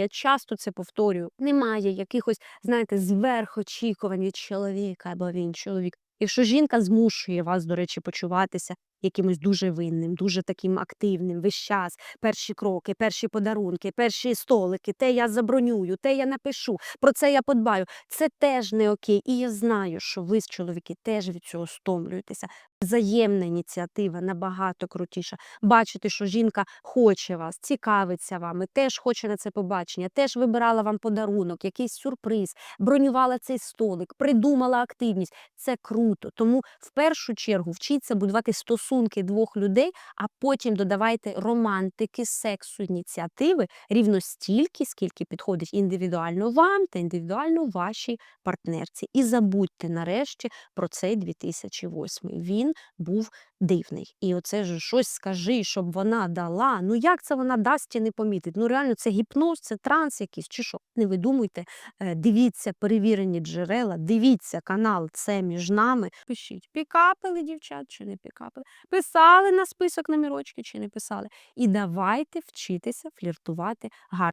Я часто це повторюю. Немає якихось, знаєте, зверхочікувань від чоловіка або він чоловік. Якщо жінка змушує вас, до речі, почуватися якимось дуже винним, дуже таким активним, весь час, перші кроки, перші подарунки, перші столики, те я забронюю, те я напишу, про це я подбаю. Це теж не окей. І я знаю, що ви, чоловіки, теж від цього стомлюєтеся. Взаємна ініціатива набагато крутіша. Бачити, що жінка хоче вас, цікавиться вами, теж хоче на це побачення, теж вибирала вам подарунок, якийсь сюрприз, бронювала цей столик, придумала активність. Це круто. Тому в першу чергу вчіться будувати стосунки двох людей, а потім додавайте романтики, сексу, ініціативи рівно стільки, скільки підходить індивідуально вам та індивідуально вашій партнерці. І забудьте нарешті про цей 2008. Він був дивний. І оце ж щось скажи, щоб вона дала. Ну як це вона дасть і не помітить? Ну реально, це гіпноз, це транс якийсь чи що? Не видумуйте, Е, дивіться перевірені джерела, дивіться канал Це між нами. Пишіть, пікапили дівчат чи не пікапили, писали на список номерочки чи не писали. І давайте вчитися фліртувати гарно.